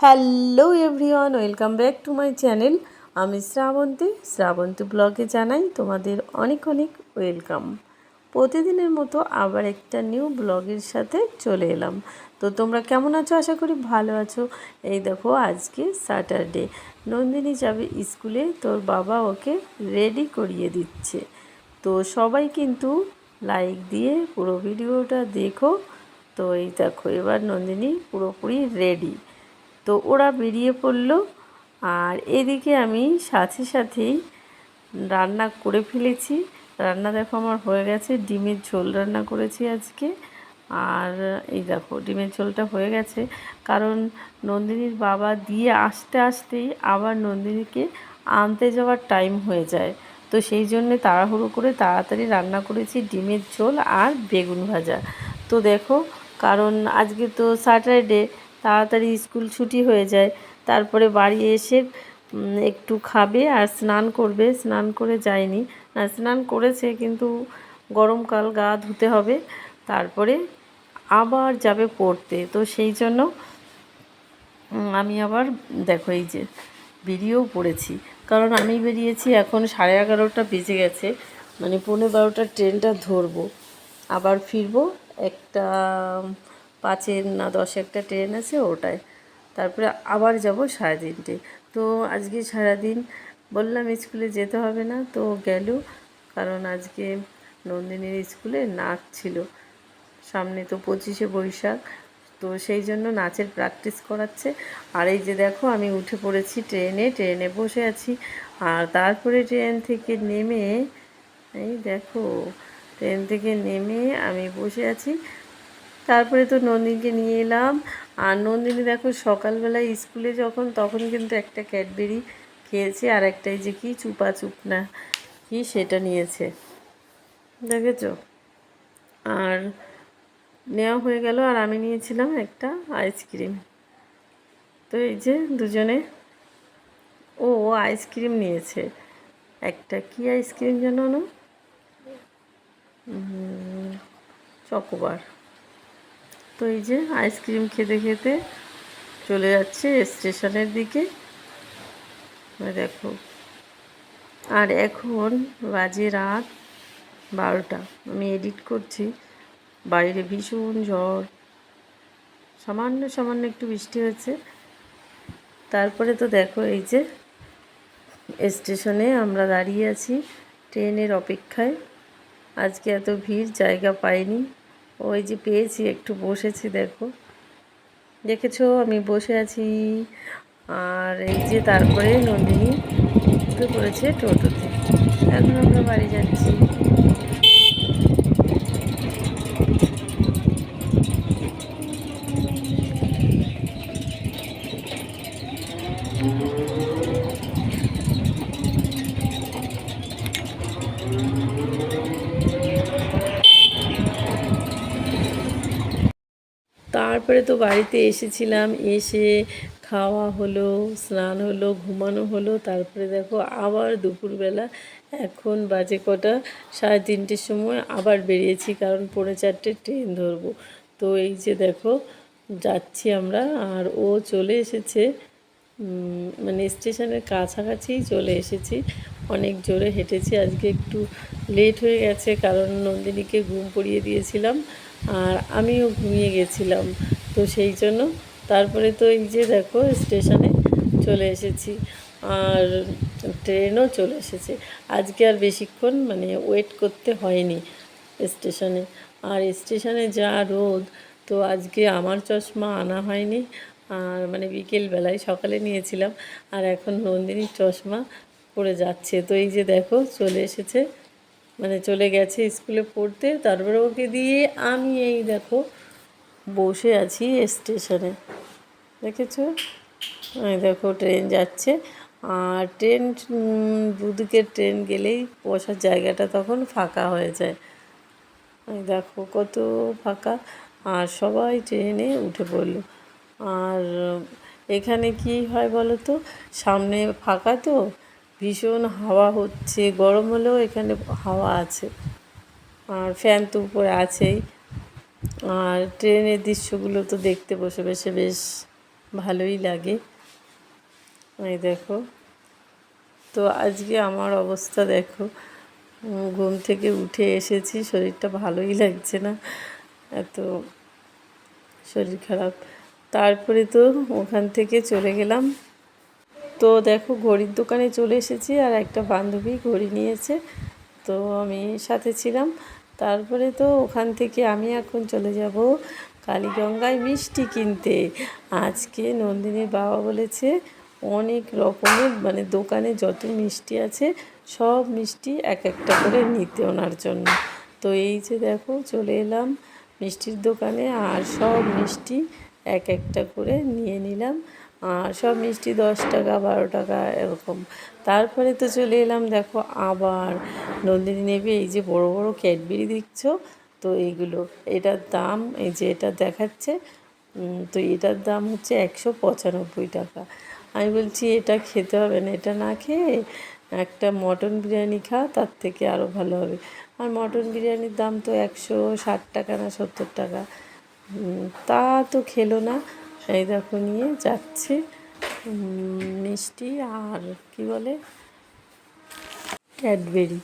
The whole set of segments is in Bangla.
Hello everyone, welcome back to my channel. আমি শ্রাবন্তী। শ্রাবন্তী ব্লগে জানাই তোমাদের অনেক অনেক ওয়েলকাম। প্রতিদিনের মতো আবার একটা নিউ ব্লগের সাথে চলে এলাম। তো তোমরা কেমন আছো? আশা করি ভালো আছো। এই দেখো, আজকে স্যাটারডে নন্দিনী যাবে স্কুলে, তোর বাবা ওকে রেডি করিয়ে দিচ্ছে। তো সবাই কিন্তু লাইক দিয়ে পুরো ভিডিওটা দেখো। তো এই দেখো, এবার নন্দিনী পুরোপুরি রেডি তো ওরা বেরিয়ে পড়ল। আর এদিকে আমি সাথে সাথেই রান্না করে ফেলেছি। রান্না দেখো আমার হয়ে গেছে, ডিমের ঝোল রান্না করেছি আজকে। আর এই দেখো, ডিমের ঝোলটা হয়ে গেছে। কারণ নন্দিনীর বাবা দিয়ে আসতে আসতেই আবার নন্দিনীকে আনতে যাওয়ার টাইম হয়ে যায়। তো সেই জন্যে তাড়াহুড়ো করে তাড়াতাড়ি রান্না করেছি ডিমের ঝোল আর বেগুন ভাজা। তো দেখো, কারণ আজকে তো স্যাটারডে তাড়াতাড়ি স্কুল ছুটি হয়ে যায়। তারপরে বাড়ি এসে একটু খাবে আর স্নান করবে। স্নান করে যায়নি। স্নান করেছে কিন্তু গরমকাল গা ধুতে হবে। তারপরে আবার যাবে পড়তে। তো সেই জন্য আমি আবার, দেখো এই যে বেরিয়েও পড়েছি। কারণ আমি বেরিয়েছি এখন সাড়ে এগারোটা বেজে গেছে। মানে পৌনে বারোটার ট্রেনটা ধরবো। আবার ফিরবো একটা পাঁচের না দশে একটা ট্রেন আছে ওটায় তারপরে আবার যাব সাড়ে তিনটে তো আজকে সারাদিন বললাম স্কুলে যেতে হবে না, তো গেল। কারণ আজকে নন্দিনীর স্কুলে নাচ ছিল। সামনে তো পঁচিশে বৈশাখ, তো সেই জন্য নাচের প্র্যাকটিস করাচ্ছে। আর এই যে দেখো, আমি উঠে পড়েছি ট্রেনে ট্রেনে বসে আছি। আর তারপরে ট্রেন থেকে নেমে, এই দেখো ট্রেন থেকে নেমে আমি বসে আছি। তারপরে তো নন্দিনীকে নিয়ে এলাম। আর নন্দিনী দেখো, সকালবেলায় স্কুলে যখন, তখন কিন্তু একটা ক্যাডবেরি খেয়েছে আর একটাই যে কি, চুপা চুপ না, কি সেটা নিয়েছে। দেখেছ? আর নেওয়া হয়ে গেল আর আমি নিয়েছিলাম একটা আইসক্রিম। তো এই যে দুজনে, ও ও আইসক্রিম নিয়েছে। একটা কি আইসক্রিম জানো না? চকোবার। তো এই যে আইসক্রিম খেতে খেতে চলে যাচ্ছে স্টেশনের দিকে। দেখো। আর এখন বাজে রাত বারোটা। আমি এডিট করছি। বাইরে ভীষণ ঝড় সামান্য সামান্য একটু বৃষ্টি হচ্ছে তারপরে তো দেখো এই যে স্টেশনে আমরা দাঁড়িয়ে আছি ট্রেনের অপেক্ষায়। আজকে এত ভিড়, জায়গা পাইনি। ওই যে পেয়েছি, একটু বসেছি, দেখো। দেখেছ, আমি বসে আছি। আর এই যে তারপরে নন্দিনী উঠে পড়েছে টোটোতে। এখন আমরা বাড়ি যাচ্ছি। তারপরে তো বাড়িতে এসেছিলাম, এসে খাওয়া হলো, স্নান হলো, ঘুমানো হলো, তারপরে দেখো আবার দুপুরবেলা এখন বাজে কটা, সাড়ে তিনটের সময় আবার বেরিয়েছি কারণ পৌনে চারটে ট্রেন ধরবো। তো এই যে দেখো যাচ্ছি আমরা, আর ও চলে এসেছে মানে স্টেশনের কাছাকাছিই চলে এসেছি। অনেক জোরে হেঁটেছি, আজকে একটু লেট হয়ে গেছে কারণ নন্দিনীকে ঘুম পড়িয়ে দিয়েছিলাম। আর আমিও ঘুমিয়ে গেছিলাম। তো সেই জন্য তারপরে তো এই যে দেখো, স্টেশনে চলে এসেছি আর ট্রেনও চলে এসেছে। আজকে আর বেশিক্ষণ মানে ওয়েট করতে হয়নি স্টেশনে। আর স্টেশনে যা রোদ, তো আজকে আমার চশমা আনা হয়নি। আর মানে বিকেলবেলায় সকালে নিয়েছিলাম, আর এখন নন্দিনীর চশমা পড়ে যাচ্ছে। তো এই যে দেখো, চলে এসেছে মানে চলে গেছে স্কুলে পড়তে, তারপরে ওকে দিয়ে আমি এই দেখো বসে আছি স্টেশনে। দেখেছ? দেখো ট্রেন যাচ্ছে। আর ট্রেন দুদিকে ট্রেন গেলেই বসার জায়গাটা তখন ফাঁকা হয়ে যায়। দেখো কত ফাঁকা। আর সবাই ট্রেনে উঠে পড়ল। আর এখানে কি হয় বলো তো? সামনে ফাঁকা তো? ভীষণ হাওয়া হচ্ছে, গরম হলেও এখানে হাওয়া আছে। আর ফ্যান তো উপরে আছেই। আর ট্রেনের দৃশ্যগুলো তো দেখতে বসে বসে বেশ ভালোই লাগে। এই দেখো। তো আজকে আমার অবস্থা দেখো। ঘুম থেকে উঠে এসেছি, শরীরটা ভালোই লাগছে না। এত শরীর খারাপ। তারপরে তো ওখান থেকে চলে গেলাম। তো দেখো ঘড়ির দোকানে চলে এসেছি আর একটা বান্ধবী ঘড়ি নিয়েছে। তো আমি সাথে ছিলাম। তারপরে তো ওখান থেকে আমি এখন চলে যাব কালীগঙ্গায় মিষ্টি কিনতে। আজকে নন্দিনীর বাবা বলেছে, অনেক রকমের মানে দোকানে যত মিষ্টি আছে, সব মিষ্টি এক একটা করে নিতে ওনার জন্য। তো এই যে দেখো চলে এলাম মিষ্টির দোকানে আর সব মিষ্টি এক একটা করে নিয়ে নিলাম। সব মিষ্টি দশ টাকা, বারো টাকা, এরকম। তারপরে তো চলে এলাম, দেখো আবার নন্দিনী নেবে, এই যে বড় বড় ক্যাডবেরি দেখছ? তো এইগুলো, এটার দাম, এই যে এটা দেখাচ্ছে তো এটার দাম হচ্ছে একশো পঁচানব্বই টাকা। আমি বলছি, এটা খেতে হবে না, এটা না খেয়ে একটা মটন বিরিয়ানি খা, তার থেকে আরও ভালো হবে। আর মটন বিরিয়ানির দাম তো একশো ষাট টাকা না সত্তর টাকা। তা তো খেলো না। এই দেখো নিয়ে যাচ্ছে মিষ্টি আর কি বলে? ক্যাডবেরি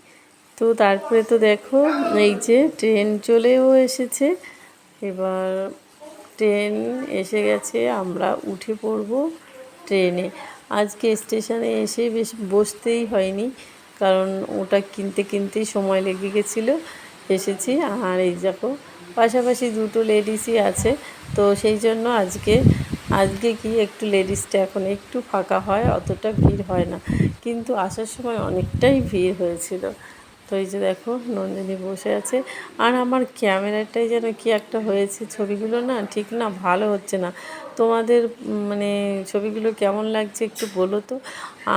তো তারপরে তো দেখো, এই যে ট্রেন চলেও এসেছে। এবার ট্রেন এসে গেছে, আমরা উঠে পড়ব ট্রেনে। আজকে স্টেশনে এসে বেশ বসতেই হয়নি, কারণ ওটা কিনতে কিনতেই সময় লেগে গেছিল। এসেছি আর এই দেখো, পাশাপাশি দুটো লেডিসই আছে। তো সেই জন্য আজকে আজকে কি একটু লেডিসটা এখন একটু ফাঁকা হয়, অতটা ভিড় হয় না। কিন্তু আসার সময় অনেকটাই ভিড় হয়েছিল। তো এই যে দেখো, নন্দিনী বসে আছে। আর আমার ক্যামেরাটাই যেন কি একটা হয়েছে, ছবিগুলো না ঠিক না, ভালো হচ্ছে না। তোমাদের মানে ছবিগুলো কেমন লাগছে একটু বলো তো?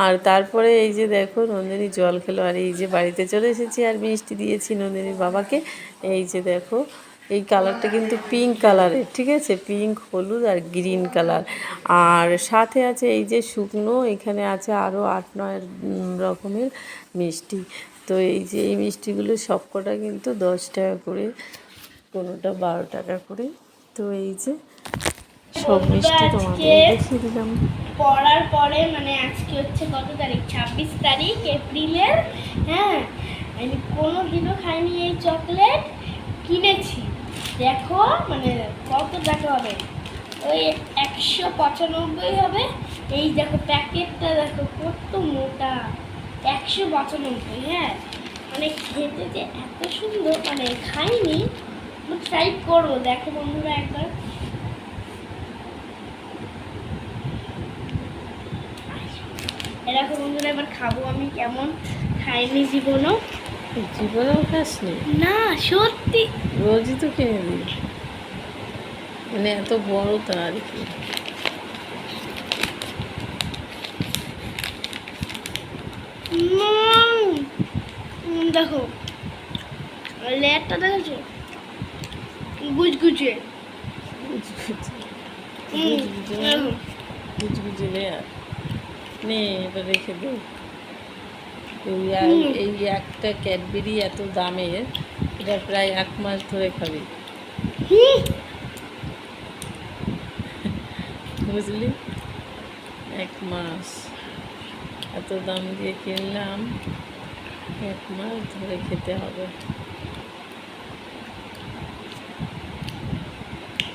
আর তারপরে এই যে দেখো, নন্দিনী জল খেলো। আর এই যে বাড়িতে চলে এসেছি আর মিষ্টি দিয়েছি নন্দিনীর বাবাকে। এই যে দেখো এই কালারটা কিন্তু পিঙ্ক কালারের ঠিক আছে? পিঙ্ক হলুদ আর গ্রিন কালার আর সাথে আছে এই যে শুকনো এখানে আছে আরও আট নয় রকমের মিষ্টি। তো এই যে এই মিষ্টিগুলো সবকটা কিন্তু দশ টাকা করে কোনোটা বারো টাকা করে। তো এই যে সব মিষ্টি তোমাদের দেখিয়ে দিলাম। পড়ার পরে মানে আজকে হচ্ছে কত তারিখ? ছাব্বিশ তারিখ এপ্রিলের হ্যাঁ? আমি কোনো দিনও খাইনি এই চকলেট কিনেছি। দেখো মানে কত টাকা হবে? ওই একশো পঁচানব্বই হবে। এই দেখো প্যাকেটটা দেখো কত মোটা। একশো পঁচানব্বই হ্যাঁ? মানে খেতে যে এত সুন্দর মানে খাইনি। ট্রাই করব, দেখো বন্ধুরা একবার। এরকম বন্ধুরা, এবার খাব আমি কেমন? খাইনি জীবনও। জীবনেও খাসনি? না সত্যি। রোজই তো কিনে দিই মানে এত বড় তা আর কি। দেখো লেয়ারটা দেখেছ? গুজগুজে। গুজগুজে। লেয়ার। নে এবার রেখে দে। এই এই একটা ক্যাডবেরি এত দামের এটা প্রায় এক মাস ধরে খাবি। বুঝলি? এক মাস। এত দাম দিয়ে কিনলাম এক মাস ধরে খেতে হবে।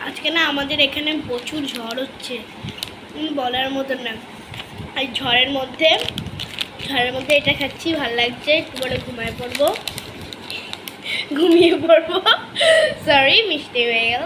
আজকে না আমাদের এখানে প্রচুর ঝড় হচ্ছে। বলার মতো না। আর ঝড়ের মধ্যে ঝড়ের মধ্যে এটা খাচ্ছি, ভালো লাগছে। একটু পরে ঘুমায় পড়ব। ঘুমিয়ে পড়ব। সরি মিষ্টি হয়ে গেল